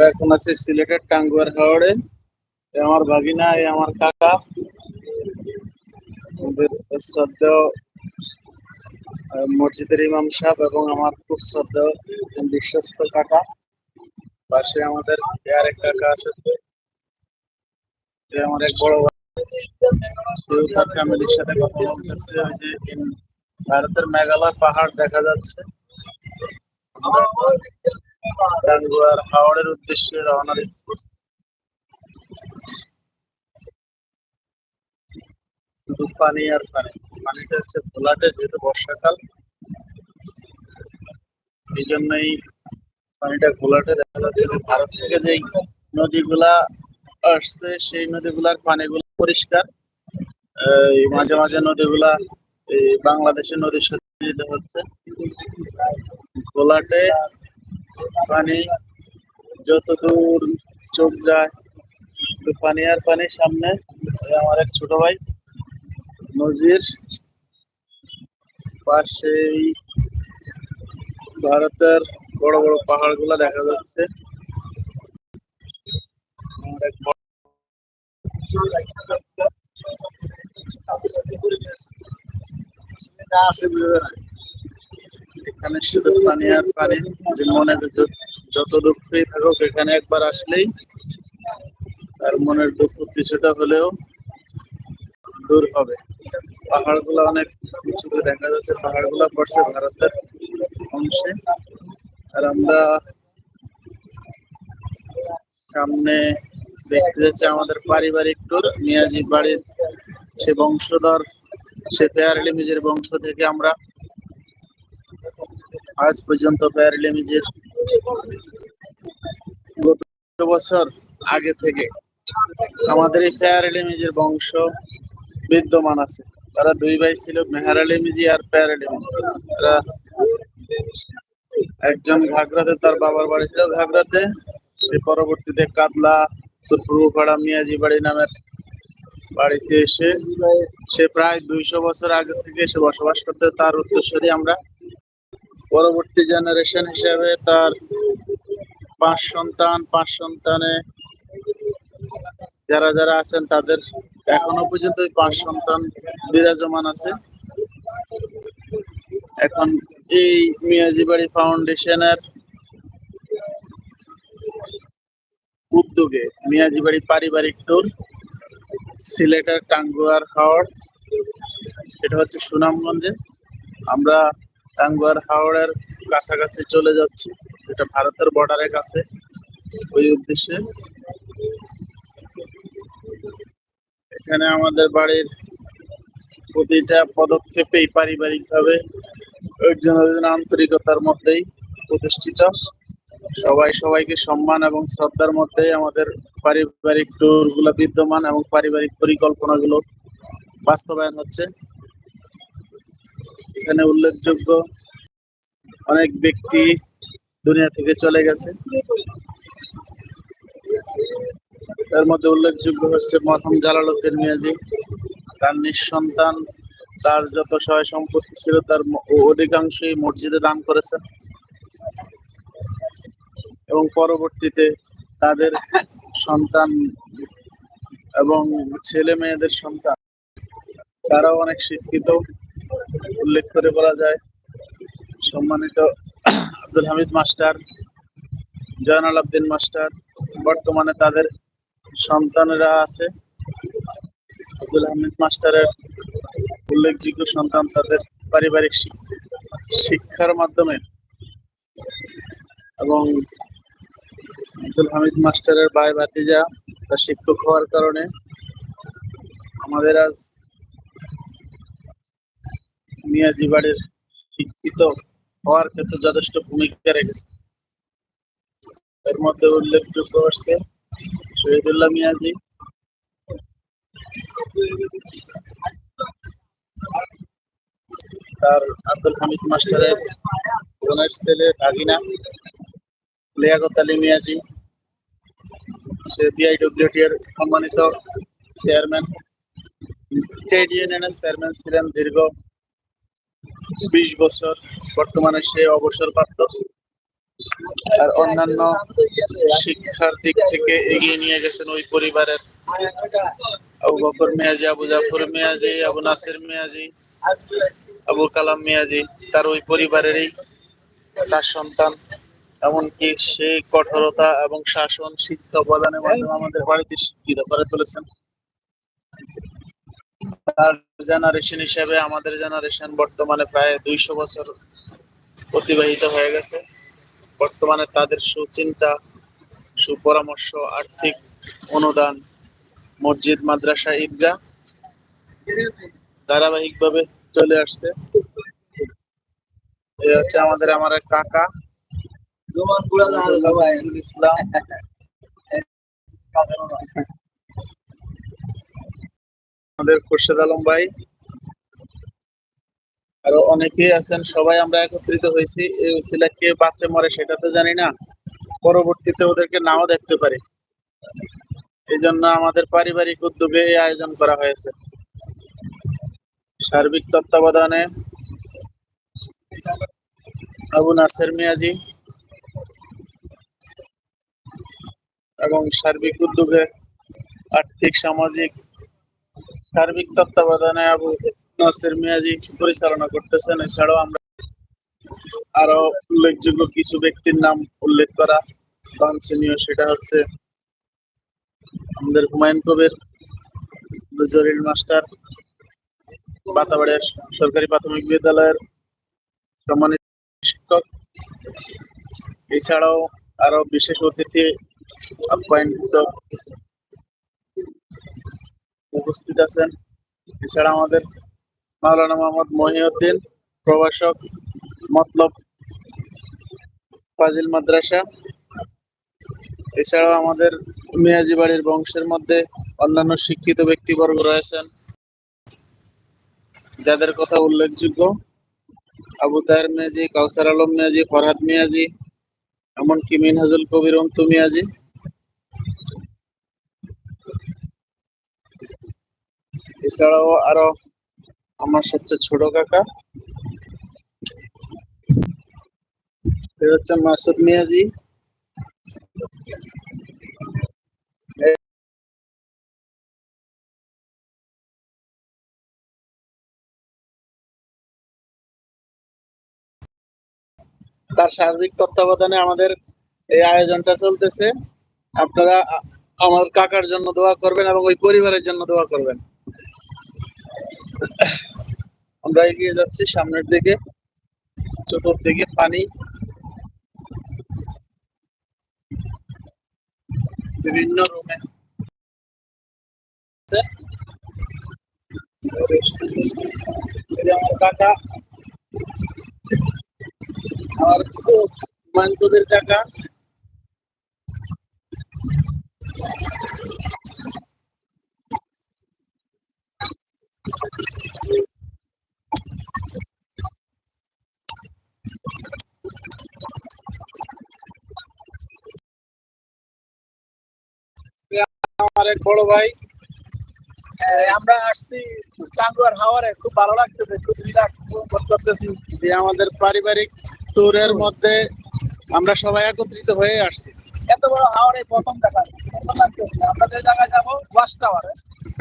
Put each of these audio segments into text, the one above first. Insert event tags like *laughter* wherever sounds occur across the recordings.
আমরা এখন আছি সিলেটের টাঙ্গুয়ার হাওড়ে। আমার ভাগিনা, এ আমার কাকা। আমাদের শ্রদ্ধেয় মসজিদের ইমাম সাহেব এবং আমার খুব শ্রদ্ধেয় বিশ্বস্ত কাকা। পাশে আমাদের আরেক কাকা আছে। আমার এক বড় ফ্যামিলির সাথে কথা বলতেছে। ওই যে ভারতের মেঘালয় পাহাড় দেখা যাচ্ছে। হাওড়ের উদ্দেশ্যে রওনা শুধু পানি আর পানি, পানিটা হচ্ছে ঘোলাটে যেহেতু বর্ষাকাল। এই জন্যই পানিটা ঘোলাটে দেখা যাচ্ছে। ভারত থেকে যেই নদীগুলা আসছে, সেই নদীগুলার পানিগুলো পরিষ্কার। এই মাঝে মাঝে নদীগুলা এই বাংলাদেশের নদীর সাথে হচ্ছে। ঘোলাটে পানি, যত দূর চোখ যায় শুধু পানি আর পানি সামনে। আমার এক ছোট ভাই, নজির। পাশেই ভারতের বড় বড় পাহাড়গুলা দেখা যাচ্ছে। এখানে শুধু পানি আর পানি, যে মনের যত- দুঃখই থাকুক, এখানে একবার আসলেই তার মনের দুঃখ কিছুটা হলেও দূর হবে। পাহাড়গুলো অনেক উঁচুতে দেখা যাচ্ছে। পাহাড়গুলো পড়ছে ভারতের অংশে। আর আমরা সামনে দেখতে যাচ্ছি আমাদের পারিবারিক ট্যুর মিয়াজি বাড়ির সে বংশধর, সে পেয়ার লিমিজের বংশ থেকে আমরা আজ পর্যন্ত পেয়ার লিমিজের গত বছর আগে থেকে আমাদের এই পেয়ার লিমিজের বংশ বিদ্যমান আছে। তারা দুই ভাই ছিল, মেহার আলী মিজি আর পেয়ার আলী মিজি তারা একজন ঘাগরাতে তার বাবার বাড়ি ছিল। ঘাগরাতে সে পরবর্তীতে কাতলা পূর্বপাড়া মিয়াজি বাড়ি নামের বাড়িতে এসে সে প্রায় দুইশো বছর আগে থেকে এসে বসবাস করতে। তার উত্তরসূরি আমরা পরবর্তী জেনারেশন হিসাবে তার পাঁচ সন্তান, পাঁচ সন্তানে যারা যারা আছেন তাদের এখনও পর্যন্ত পাঁচ সন্তান বিরাজমান আছে। এখন এই মিয়াজি বাড়ি ফাউন্ডেশনের উদ্যোগে মিয়াজি বাড়ি পারিবারিক ট্যুর সিলেটের টাঙ্গুয়ার হাওড় এটা হচ্ছে সুনামগঞ্জে। আমরা টাঙ্গুয়ার হাওড়ের কাছাকাছি চলে যাচ্ছি। এটা ভারতের বর্ডারের কাছে। ওই উদ্দেশ্যে। এখানে আমাদের বাড়ির প্রতিটা পদক্ষেপেই পারিবারিকভাবে একজন একজন আন্তরিকতার মধ্যেই প্রতিষ্ঠিত। সবাই সবাইকে সম্মান এবং শ্রদ্ধার মধ্যে আমাদের পারিবারিক ট্যুরগুলো বিদ্যমান এবং পারিবারিক পরিকল্পনাগুলো বাস্তবায়ন হচ্ছে। এখানে উল্লেখযোগ্য অনেক ব্যক্তি দুনিয়া থেকে চলে গেছে। তার মধ্যে উল্লেখযোগ্য হচ্ছে মরহম জালালউদ্দিন মিয়াজি। তার নিঃসন্তান, তার যত সহায় সম্পত্তি ছিল, তার অধিকাংশই মসজিদে দান করেছেন। এবং পরবর্তীতে তাদের সন্তান এবং ছেলে মেয়েদের সন্তান, তারাও অনেক শিক্ষিত। উল্লেখ করে বলা যায়, সম্মানিত আব্দুল হামিদ মাস্টার, জয়নাল আবদিন মাস্টার, বর্তমানে তাদের সন্তানেরা আছে। আব্দুল হামিদ মাস্টারের উল্লেখযোগ্য সন্তান তাদের পারিবারিক শিক্ষার মাধ্যমে এবং আব্দুল হামিদ মাস্টারের ভাই ভাতিজা, তার শিক্ষক হওয়ার কারণে আমাদের আজ মিয়াজি বাড়ির শিক্ষিত হওয়ার ক্ষেত্রে যথেষ্ট ভূমিকা রেখেছে। এর মধ্যে উল্লেখযোগ্য হচ্ছে শহীদুল্লাহ মিয়াজি, তার আব্দুল হামিদ মাস্টারের বোনের ছেলে ভাগিনা লিয়াকত আলী মিয়াজি, সে বিআইডব্লিউটি এর সম্মানিত চেয়ারম্যান ইউনিয়নের চেয়ারম্যান ছিলেন দীর্ঘ বিশ বছর বর্তমানে সে অবসরপ্রাপ্ত। আর অন্যান্য শিক্ষার দিক থেকে এগিয়ে নিয়ে গেছেন ওই পরিবারের আবু বকর মিয়াজি, আবু জাফর মিয়াজি, আবু নাসির মিয়াজি, আবু কালাম মিয়াজি, তার ওই পরিবারেরই তার সন্তান। এমনকি সেই কঠোরতা এবং শাসন, শিক্ষা প্রদানের মাধ্যমে আমাদের বাড়িতে শিক্ষিত করে তুলেছেন। তার জেনারেশন হিসেবে আমাদের জেনারেশন বর্তমানে প্রায় দুইশো বছর অতিবাহিত হয়ে গেছে। বর্তমানে তাদের সুচিন্তা সুপরামর্শ আর্থিক অনুদান মসজিদ মাদ্রাসা ঈদগাহ ধারাবাহিকভাবে চলে আসছে। এই হচ্ছে আমাদের আমার কাকা। ইসলাম। *laughs* আমাদের খোরশেদ আলম ভাই। আরও অনেকেই আছেন, সবাই আমরা একত্রিত হয়েছি। এই কে বাচ্চা মরে সেটা তো জানি না। পরবর্তীতে ওদেরকে নাও দেখতে পারি। এই জন্য আমাদের পারিবারিক উদ্যোগে এই আয়োজন করা হয়েছে। সার্বিক তত্ত্বাবধানে আবু নাসের মিয়াজি এবং সার্বিক উদ্যোগে আর্থিক, সামাজিক সার্বিক তত্ত্বাবধানে আবু নাসের মিয়াজি পরিচালনা করতেছেন, এছাড়াও আমরা আরও উল্লেখযোগ্য কিছু ব্যক্তির নাম উল্লেখ করা বাঞ্ছনীয়। সেটা হচ্ছে আমাদের হুমায়ুন কবির জলিল মাস্টার, বাতাবাড়িয়া সরকারি প্রাথমিক বিদ্যালয়ের সম্মানিত শিক্ষক। এছাড়াও আরও বিশেষ অতিথি আপ্যায়নিত উপস্থিত আছেন। এছাড়া আমাদের মাওলানা মোহাম্মদ মহিউদ্দিন প্রভাষক মতলব ফাজিল মাদ্রাসা। এছাড়াও আমাদের মিয়াজি বাড়ির বংশের মধ্যে অন্যান্য শিক্ষিত ব্যক্তিবর্গ রয়েছেন। যাদের কথা উল্লেখযোগ্য, আবু তাহের মিয়াজি, কাউসার আলম মিয়াজি, ফরহাদ মিয়াজি, এমনকি মিনহাজুল কবির অন্তু মিয়াজি। এছাড়াও আরও আমার সবচেয়ে ছোট কাকা। হচ্ছে মাসুদ মিয়াজি। তার সার্বিক তত্ত্বাবধানে আমাদের এই আয়োজনটা চলতেছে। আপনারা আমার কাকার জন্য দোয়া করবেন এবং ওই পরিবারের জন্য দোয়া করবেন। আমরা এগিয়ে যাচ্ছি সামনের দিকে চতুর্দিকে পানি। বিভিন্ন রুমে। আমার কাকা। আমার মানকুদের কাকা। এক বড় ভাই। আমরা আসছি হাওয়ারে। খুব ভালো লাগতেছে, খুব রিল্যাক্স বোধ করতেছি যে আমাদের পারিবারিক ট্যুরের মধ্যে আমরা সবাই একত্রিত হয়ে আসছি। এত বড় হাওয়ারে প্রথম দেখা আমরা যে জায়গায় যাব, ওয়াশ টাওয়ারে।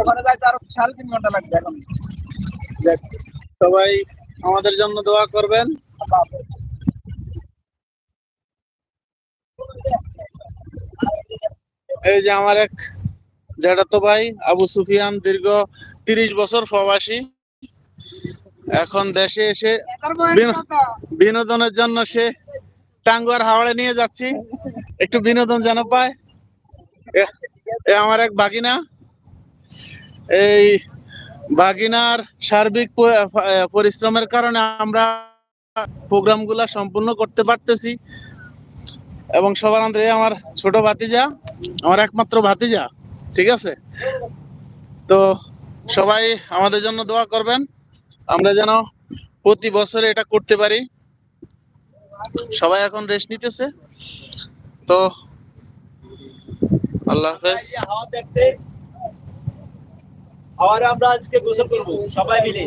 ওখানে যাইতে আরও সাড়ে তিন ঘণ্টা লাগবে এখন। সবাই আমাদের জন্য দোয়া করবেন। এই যে আমার এক জ্যাঠাতো ভাই আবু সুফিয়ান দীর্ঘ তিরিশ বছর প্রবাসী। এখন দেশে এসে বিনো- বিনোদনের জন্য সে টাঙ্গুয়ার হাওড়ে নিয়ে যাচ্ছি। একটু বিনোদন যেন পায়। এ- আমার এক বাগিনা এই বাগিনার সার্বিক পরিশ্রমের কারণে আমরা প্রোগ্রামগুলা সম্পূর্ণ করতে পারতেছি। এবং সবার আন্দ্রে আমার ছোট ভাতিজা, আমার একমাত্র ভাতিজা। ঠিক আছে? তো সবাই আমাদের জন্য দোয়া করবেন। আমরা যেন প্রতি বছরে এটা করতে পারি। সবাই এখন রেস্ট নিতেছে। তো আল্লাহ হাফেজ। হাওয়ারে আমরা আজকে গোসল করব, সবাই মিলে।